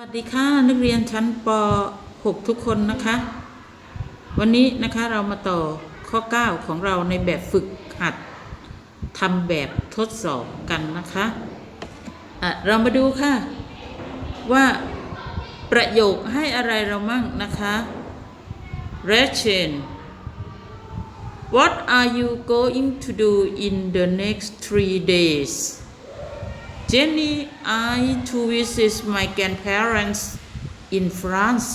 สวัสดีค่ะนักเรียนชั้นป .6 ทุกคนนะคะ วันนี้นะคะเรามาต่อข้อ 9 ของเราในแบบฝึกหัดทำแบบทดสอบกันนะคะะเรามาดูค่ะ ว่าประโยคให้อะไรเรามั่งนะคะ Rachel What are you going to do in the next three days Jenny I to visit my grandparents in France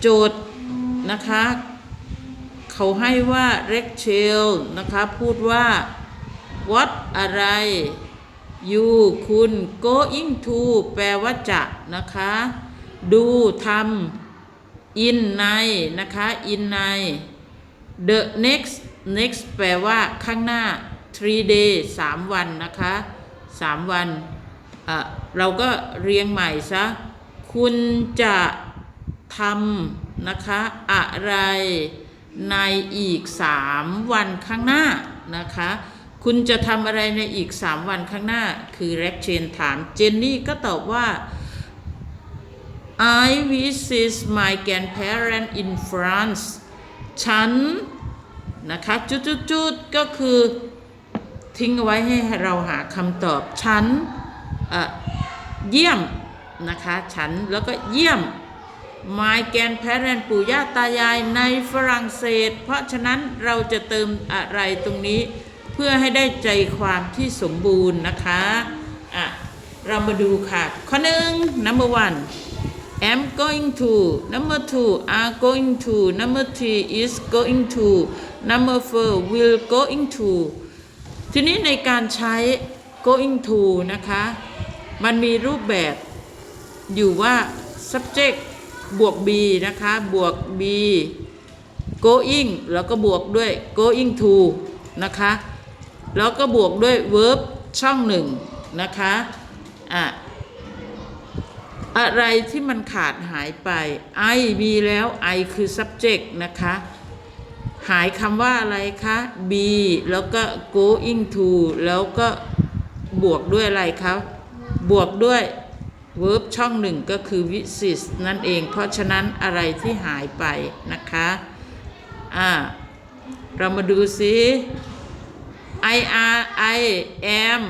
โจทย์นะคะ เขาให้ว่า Rachel นะคะ พูดว่า what อะไร you คุณ going to แปลว่าจะนะคะ ดูทำ in ในนะคะ in ใน the next next แปลว่าข้างหน้า three day สามวันนะคะสามวันเราก็เรียงใหม่ซะ คุณจะทำนะคะ อะไรในอีกสามวันข้างหน้านะคะ คุณจะทำอะไรในอีกสามวันข้างหน้า คือแร็กเชนถาม เจนนี่ก็ตอบว่า I visit my grandparents in France ฉันนะคะจุดๆก็คือ ทิ้งเอาไว้ให้เราหาคำตอบฉันเอ่อเยี่ยมนะคะฉันแล้วก็เยี่ยม my grandparents ปู่ย่าตายายในฝรั่งเศส เพราะฉะนั้นเราจะเติมอะไรตรงนี้เพื่อให้ได้ใจความที่สมบูรณ์นะคะอะเรามาดูค่ะ ข้อหนึ่ง number one am going to number two are going to number three is going to number four will going to ทีนี้ในการใช้ going to นะคะ มันมีรูปแบบอยู่ว่า subject บวก be นะคะ บวก be going แล้วก็บวกด้วย going to นะคะ แล้วก็บวกด้วย verb ช่องหนึ่งนะคะอะอะไรที่มันขาดหายไป I มีแล้ว I คือ subject นะคะ หายคำว่าอะไรคะ be แล้วก็ going to แล้วก็บวกด้วยอะไรครับ บวกด้วย verb ช่องหนึ่งก็คือ visit นั่นเอง เพราะฉะนั้นอะไรที่หายไปนะคะ อ่า เรามาดูซิ I are I am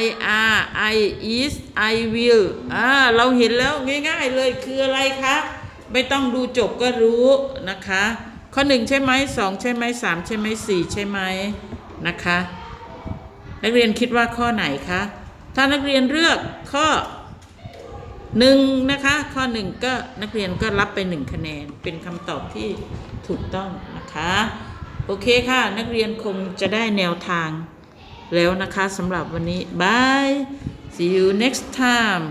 I are I is I will อ่า เราเห็นแล้วง่ายๆเลยคืออะไรคะ ไม่ต้องดูจบก็รู้นะคะ ข้อหนึ่งใช่ไหมสองใช่ไหมสามใช่ไหมสี่ใช่ไหมนะคะ นักเรียนคิดว่าข้อไหนคะถ้านักเรียนเลือกข้อหนึ่งนะคะ ข้อหนึ่งก็นักเรียนก็รับไปหนึ่งคะแนนเป็นคำตอบที่ถูกต้องนะคะ โอเคค่ะ นักเรียนคงจะได้แนวทางแล้วนะคะสำหรับวันนี้บาย see you next time